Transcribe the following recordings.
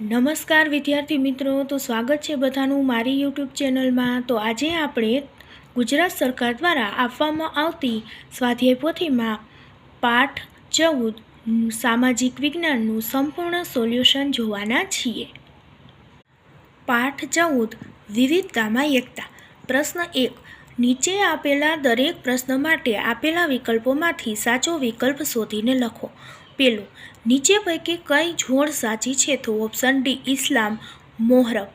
નમસ્કાર વિદ્યાર્થી મિત્રો, તો સ્વાગત છે બધાનું મારી યુટ્યુબ ચેનલમાં. તો આજે આપણે ગુજરાત સરકાર દ્વારા આપવામાં આવતી સ્વાધ્યાય પોથીમાં પાઠ ચૌદ સામાજિક વિજ્ઞાનનું સંપૂર્ણ સોલ્યુશન જોવાના છીએ. પાઠ ચૌદ, વિવિધતામાં એકતા. પ્રશ્ન એક, નીચે આપેલા દરેક પ્રશ્ન માટે આપેલા વિકલ્પોમાંથી સાચો વિકલ્પ શોધીને લખો. પેલું. નીચે પૈકી કઈ જોડ સાચી છે તો ઓપ્શન ડી ઇસ્લામ, મોહરમ.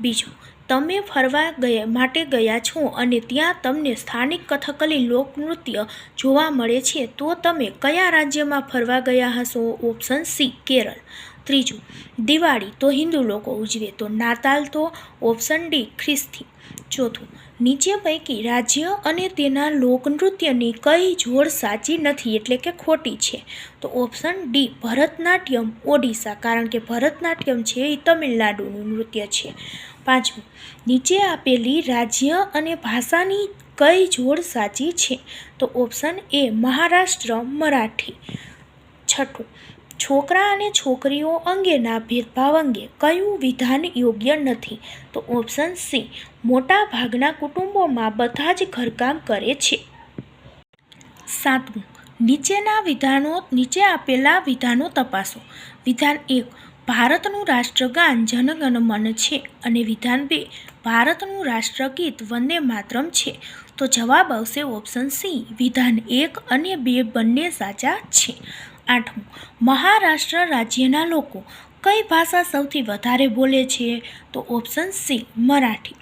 બીજું, તમે ફરવા ગયા, માટે ગયા છો અને ત્યાં તમને સ્થાનિક કથકલી લોકનૃત્ય જોવા મળે છે, તો તમે કયા રાજ્યમાં ફરવા ગયા હશો? Option C Kerala. ત્રીજું, દિવાળી તો હિન્દુ લોકો ઉજવે તો નાતાલ તો ઓપ્શન ડી ખ્રિસ્તી. ચોથું, નીચે પૈકી રાજ્ય અને તેના લોકનૃત્યની કઈ જોડ સાચી નથી એટલે કે ખોટી છે. તો ઓપ્શન ડી ભરતનાટ્યમ, ઓડિશા, કારણ કે ભરતનાટ્યમ છે એ તમિલનાડુનું નૃત્ય છે. પાંચમું, નીચે આપેલી રાજ્ય અને ભાષાની કઈ જોડ સાચી છે? તો ઓપ્શન એ મહારાષ્ટ્ર, મરાઠી. છઠ્ઠું છોકરા અને છોકરીઓ અંગેના ભેદભાવ અંગે કયું વિધાન યોગ્ય નથી? તો ઓપ્શન સી મોટા ભાગના કુટુંબોમાં બધા જ ઘરકામ કરે છે. સાતમું, નીચેના વિધાનો, નીચે આપેલા વિધાનો તપાસો. વિધાન એક, ભારતનું રાષ્ટ્રગાન જનગણ મન છે અને વિધાન બે, ભારતનું રાષ્ટ્રગીત વંદે માતરમ છે. તો જવાબ આવશે ઓપ્શન સી વિધાન એક અને બે બંને સાચા છે. આઠમું. મહારાષ્ટ્ર રાજ્યના લોકો કઈ ભાષા સૌથી વધારે બોલે છે? તો ઓપ્શન સી મરાઠી.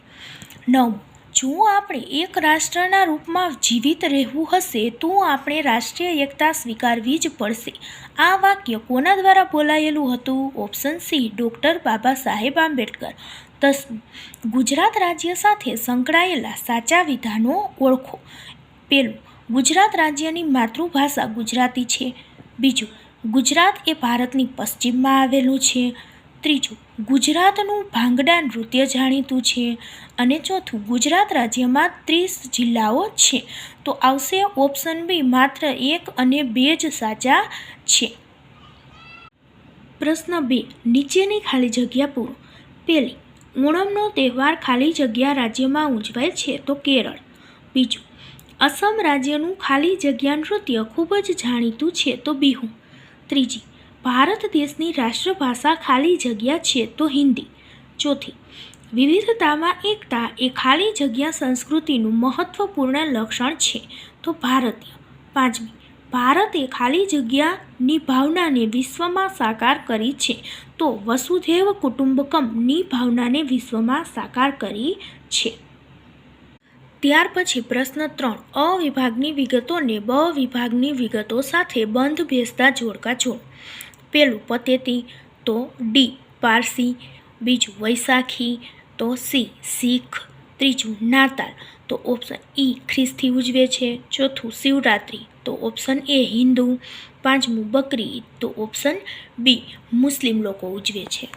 નવમું. જો આપણે એક રાષ્ટ્રના રૂપમાં જીવિત રહેવું હશે, તો આપણે રાષ્ટ્રીય એકતા સ્વીકારવી જ પડશે. આ વાક્ય કોના દ્વારા બોલાયેલું હતું? Option C doctor Baba Saheb Ambedkar. દસમું. ગુજરાત રાજ્ય સાથે સંકળાયેલા સાચા વિધાનો ઓળખો. પેલું. ગુજરાત રાજ્યની માતૃભાષા ગુજરાતી છે. બીજું, ગુજરાત એ ભારતની પશ્ચિમમાં આવેલું છે. ત્રીજું, ગુજરાતનું ભાંગડા નૃત્ય જાણીતું છે. અને ચોથું, ગુજરાત રાજ્યમાં ત્રીસ જિલ્લાઓ છે. તો આવશે ઓપ્શન બી, માત્ર એક અને બે જ સાચા છે. પ્રશ્ન બે, નીચેની ખાલી જગ્યા પૂરો. પહેલી, ઓણમનો તહેવાર ખાલી જગ્યા રાજ્યમાં ઉજવાય છે તો કેરળ. બીજું અસમ રાજ્યનું ખાલી જગ્યા નૃત્ય ખૂબ જ જાણીતું છે, તો બિહુ. ત્રીજી, ભારત દેશની રાષ્ટ્રભાષા ખાલી જગ્યા છે, તો હિન્દી. ચોથી, વિવિધતામાં એકતા એ ખાલી જગ્યા સંસ્કૃતિનું મહત્વપૂર્ણ લક્ષણ છે, તો ભારતીય. પાંચમી, ભારતે ખાલી જગ્યાની ભાવનાને વિશ્વમાં સાકાર કરી છે, તો વસુધૈવ કુટુંબકમની ભાવનાને વિશ્વમાં સાકાર કરી છે. ત્યાર પછી પ્રશ્ન ત્રણ. અ વિભાગની વિગતોને બ વિભાગની વિગતો સાથે બંધ બેસતા જોડકા જોડ. પેલું પતેતી, તો ડી પારસી, બીજું વૈશાખી તો સી શીખ, ત્રીજું નાતાલ, તો ઓપ્શન ઈ ખ્રિસ્તી ઉજવે છે, ચોથું શિવરાત્રિ, તો ઓપ્શન એ હિન્દુ, પાંચમું બકરી, તો ઓપ્શન બી મુસ્લિમ લોકો ઉજવે છે.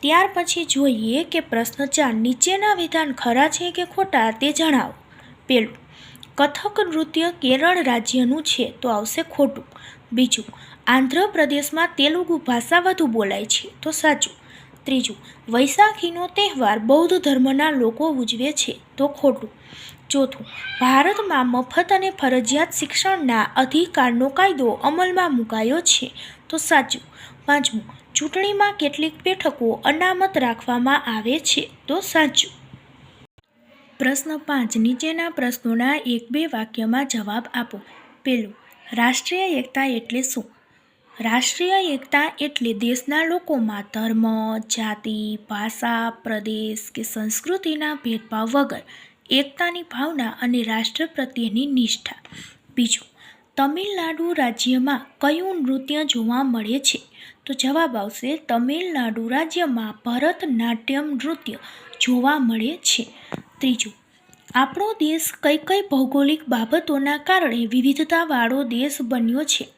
ત્યાર પછી જોઈએ કે પ્રશ્ન ચાર, નીચેના વિધાન ખરા છે કે ખોટા તે જણાવો. પેલું. કથક નૃત્ય કેરળ રાજ્યનું છે, તો આવશે ખોટું. બીજું, આંધ્રપ્રદેશમાં તેલુગુ ભાષા વધુ બોલાય છે, તો સાચું. ત્રીજું વૈશાખીનો તહેવાર બૌદ્ધ ધર્મના લોકો ઉજવે છે, તો ખોટું. ચોથું, ભારતમાં મફત અને ફરજિયાત શિક્ષણના અધિકારનો કાયદો અમલમાં મુકાયો છે, તો સાચું. પાંચમું, ચૂંટણીમાં કેટલીક બેઠકો અનામત રાખવામાં આવે છે, તો સાચું. પ્રશ્ન પાંચ, નીચેના પ્રશ્નોના એક બે વાક્યમાં જવાબ આપો. પેલું રાષ્ટ્રીય એકતા એટલે શું? રાષ્ટ્રીય એકતા એટલે દેશના લોકોમાં ધર્મ, જાતિ, ભાષા, પ્રદેશ કે સંસ્કૃતિના ભેદભાવ વગર એકતાની ભાવના અને રાષ્ટ્ર પ્રત્યેની નિષ્ઠા. બીજું, તમિલનાડુ રાજ્યમાં કયું નૃત્ય જોવા મળે છે? તો જવાબ આવશે, તમિલનાડુ રાજ્યમાં ભરતનાટ્યમ નૃત્ય જોવા મળે છે. ત્રીજું, આપણો દેશ કઈ કઈ ભૌગોલિક બાબતોના કારણે વિવિધતાવાળો દેશ બન્યો છે?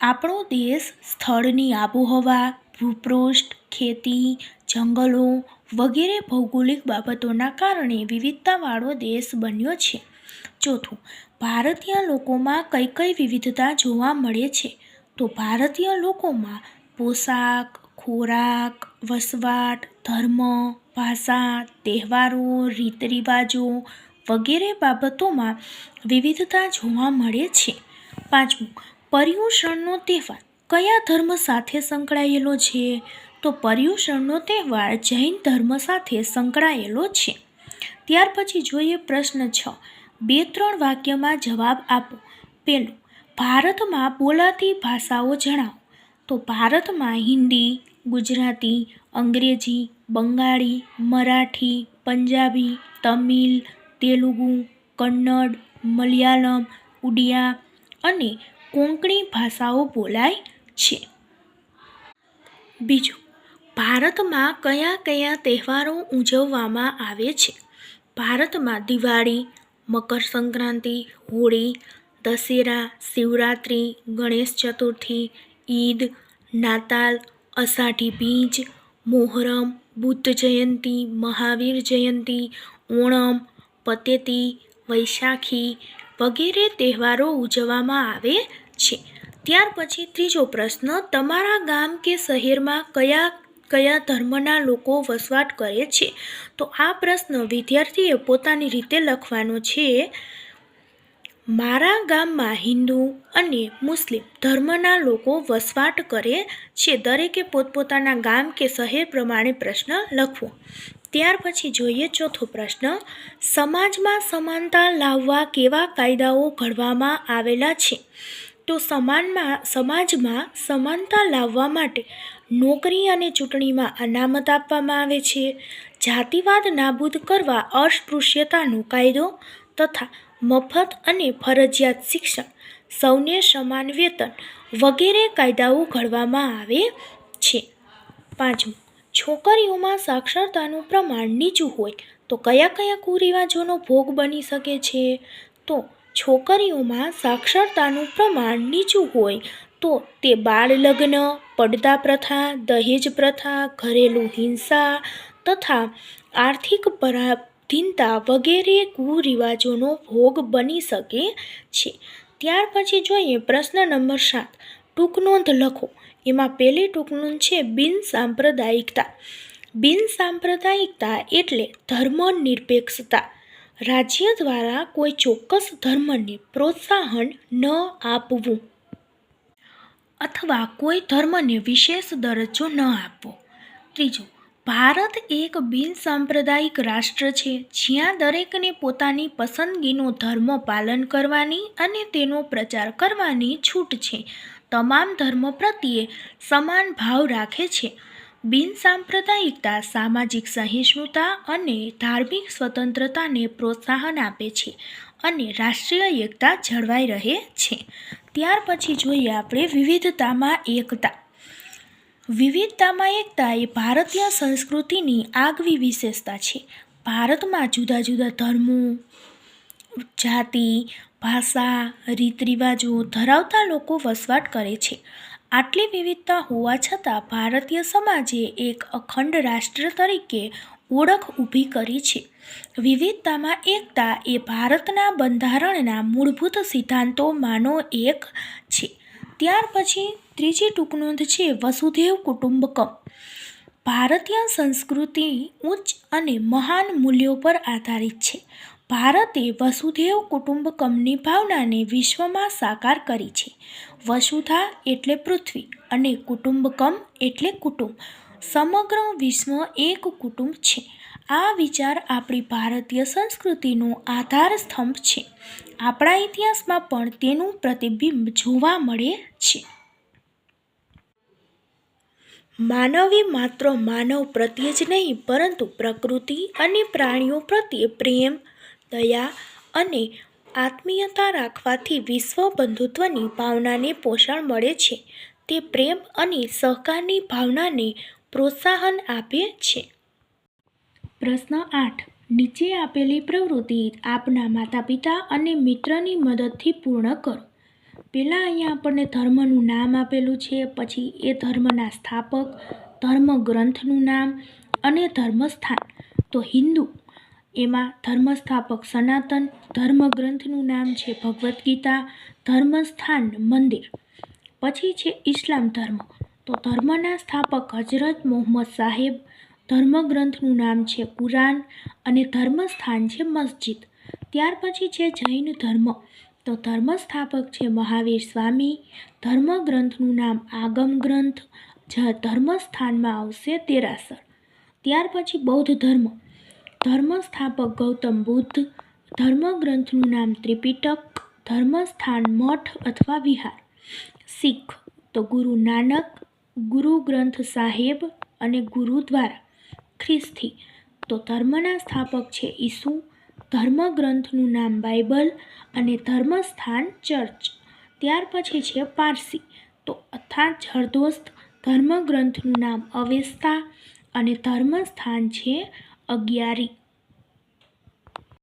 આપણો દેશ સ્થળની આબોહવા, ભૂપૃષ્ઠ, ખેતી, જંગલો વગેરે ભૌગોલિક બાબતોના કારણે વિવિધતાવાળો દેશ બન્યો છે. ચોથું, ભારતીય લોકોમાં કઈ કઈ વિવિધતા જોવા મળે છે? તો ભારતીય લોકોમાં પોશાક, ખોરાક, વસવાટ ધર્મ, ભાષા, તહેવારો રીત રિવાજો વગેરે બાબતોમાં વિવિધતા જોવા મળે છે. પાંચમું, પર્યુષણનો તહેવાર. કયા ધર્મ સાથે સંકળાયેલો છે? તો પર્યુષણનો તહેવાર જૈન ધર્મ સાથે સંકળાયેલો છે. ત્યાર પછી જોઈએ પ્રશ્ન છ. બે ત્રણ વાક્યમાં જવાબ આપો. પહેલું, ભારતમાં બોલાતી ભાષાઓ જણાવો. તો ભારતમાં હિન્દી, ગુજરાતી અંગ્રેજી, બંગાળી, મરાઠી, પંજાબી, તમિલ, તેલુગુ, કન્નડ, મલયાલમ, ઉડિયા અને કોંકણી ભાષાઓ બોલાય છે. બીજું, ભારતમાં કયા કયા તહેવારો ઉજવવામાં આવે છે? ભારતમાં દિવાળી, મકર સંક્રાંતિ, હોળી, દશેરા, શિવરાત્રિ, ગણેશ ચતુર્થી, ઈદ, નાતાલ, અષાઢી બીજ મોહરમ, બુદ્ધ જયંતિ, મહાવીર જયંતિ, ઓણમ, પતેતી, વૈશાખી વગેરે તહેવારો ઉજવવામાં આવે છે. ત્યાર પછી ત્રીજો પ્રશ્ન, તમારા ગામ કે શહેરમાં કયા કયા ધર્મના લોકો વસવાટ કરે છે? તો આ પ્રશ્ન વિદ્યાર્થીએ પોતાની રીતે લખવાનો છે. મારા ગામમાં હિન્દુ અને મુસ્લિમ ધર્મના લોકો વસવાટ કરે છે. દરેકે પોતપોતાના ગામ કે શહેર પ્રમાણે પ્રશ્ન લખવો. ત્યાર પછી જોઈએ ચોથો પ્રશ્ન. સમાજમાં સમાનતા લાવવા કેવા કાયદાઓ ઘડવામાં આવેલા છે? તો સમાનમાં, સમાજમાં સમાનતા લાવવા માટે નોકરી અને ચૂંટણીમાં અનામત આપવામાં આવે છે. જાતિવાદ નાબૂદ કરવા અસ્પૃશ્યતાનો કાયદો તથા મફત અને ફરજિયાત શિક્ષણ, સૌને સમાન વેતન વગેરે કાયદાઓ ઘડવામાં આવે છે. પાંચમું, છોકરીઓમાં સાક્ષરતાનું પ્રમાણ નીચું હોય તો કયા કયા કુરિવાજોનો ભોગ બની શકે છે? તો છોકરીઓમાં સાક્ષરતાનું પ્રમાણ નીચું હોય તો તે બાળ લગ્ન, પડદા પ્રથા, દહેજ પ્રથા, ઘરેલું હિંસા તથા આર્થિક પરાધીનતા વગેરે કુરિવાજોનો ભોગ બની શકે છે. ત્યાર પછી જોઈએ પ્રશ્ન નંબર સાત. ટૂંકનોંધ લખો. એમાં પહેલી ટૂંકનોંધ છે બિન સાંપ્રદાયિકતા. બિન સાંપ્રદાયિકતા એટલે ધર્મનિરપેક્ષતા રાજ્ય દ્વારા કોઈ ચોક્કસ ધર્મને પ્રોત્સાહન ન આપવું. અથવા કોઈ ધર્મને વિશેષ દરજ્જો ન આપવો. ત્રીજું ભારત એક બિનસાંપ્રદાયિક રાષ્ટ્ર છે, જ્યાં દરેકને પોતાની પસંદગીનો ધર્મ પાલન કરવાની અને તેનો પ્રચાર કરવાની છૂટ છે. તમામ ધર્મ પ્રત્યે સમાન ભાવ રાખે છે. બિનસાંપ્રદાયિકતા સામાજિક સહિષ્ણુતા અને ધાર્મિક સ્વતંત્રતાને પ્રોત્સાહન આપે છે અને રાષ્ટ્રીય એકતા જળવાઈ રહે છે. ત્યાર પછી જોઈએ આપણે વિવિધતામાં એકતા. વિવિધતામાં એકતા એ ભારતીય સંસ્કૃતિની આગવી વિશેષતા છે. ભારતમાં જુદા જુદા ધર્મો, જાતિ, ભાષા રીત રિવાજો ધરાવતા લોકો વસવાટ કરે છે. આટલી વિવિધતા હોવા છતાં ભારતીય સમાજે એક અખંડ રાષ્ટ્ર તરીકે ઓળખ ઊભી કરી છે. વિવિધતામાં એકતા એ ભારતના બંધારણના મૂળભૂત સિદ્ધાંતોમાંનો એક છે. ત્યાર પછી ત્રીજી ટૂંકનોંધ છે વસુધૈવ કુટુંબકમ. ભારતીય સંસ્કૃતિ ઉચ્ચ અને મહાન મૂલ્યો પર આધારિત છે. ભારતે વસુધૈવ કુટુંબકમની ભાવનાને વિશ્વમાં સાકાર કરી છે. વસુધા એટલે પૃથ્વી અને કુટુંબકમ એટલે કુટુંબ. સમગ્ર વિશ્વ એક કુટુંબ છે. આ વિચાર આપણી ભારતીય સંસ્કૃતિનો આધાર સ્તંભ છે. આપણા ઇતિહાસમાં પણ તેનું પ્રતિબિંબ જોવા મળે છે. માનવી માત્ર માનવ પ્રત્યે જ નહીં, પરંતુ પ્રકૃતિ અને પ્રાણીઓ પ્રત્યે પ્રેમ, દયા અને આત્મીયતા રાખવાથી વિશ્વ બંધુત્વની ભાવનાને પોષણ મળે છે. તે પ્રેમ અને સહકારની ભાવનાને પ્રોત્સાહન આપે છે. પ્રશ્ન આઠ. નીચે આપેલી પ્રવૃત્તિ આપના માતા પિતા અને મિત્રની મદદથી પૂર્ણ કરો. પહેલાં અહીંયા આપણને ધર્મનું નામ આપેલું છે, પછી એ ધર્મના સ્થાપક, ધર્મગ્રંથનું નામ અને ધર્મસ્થાન. તો હિન્દુ, એમાં ધર્મસ્થાપક સનાતન, ધર્મગ્રંથનું નામ છે ભગવદ્ ગીતા, ધર્મસ્થાન મંદિર. પછી છે ઇસ્લામ ધર્મ. તો ધર્મના સ્થાપક હજરત મોહમ્મદ સાહેબ, ધર્મગ્રંથનું નામ છે કુરાન અને ધર્મસ્થાન છે મસ્જિદ. ત્યાર પછી છે જૈન ધર્મ. તો ધર્મ સ્થાપક છે મહાવીર સ્વામી. ધર્મગ્રંથનું નામ આગમ ગ્રંથ જ ધર્મસ્થાનમાં આવશે તેરાસર. ત્યાર પછી બૌદ્ધ ધર્મ. ધર્મ સ્થાપક ગૌતમ બુદ્ધ. ધર્મગ્રંથનું નામ ત્રિપિટક. ધર્મસ્થાન મઠ અથવા વિહાર. શીખ. તો ગુરુ નાનક. ગુરુ ગ્રંથ સાહેબ અને ગુરુદ્વારા ખ્રિસ્તી. તો ધર્મના સ્થાપક છે ઈસુ. ધર્મગ્રંથનું નામ બાઇબલ અને ધર્મસ્થાન ચર્ચ. ત્યાર પછી છે પારસી. તો અથા જરદોસ્ત ધર્મગ્રંથનું નામ અવેસ્તા અને ધર્મસ્થાન છે અગિયારી.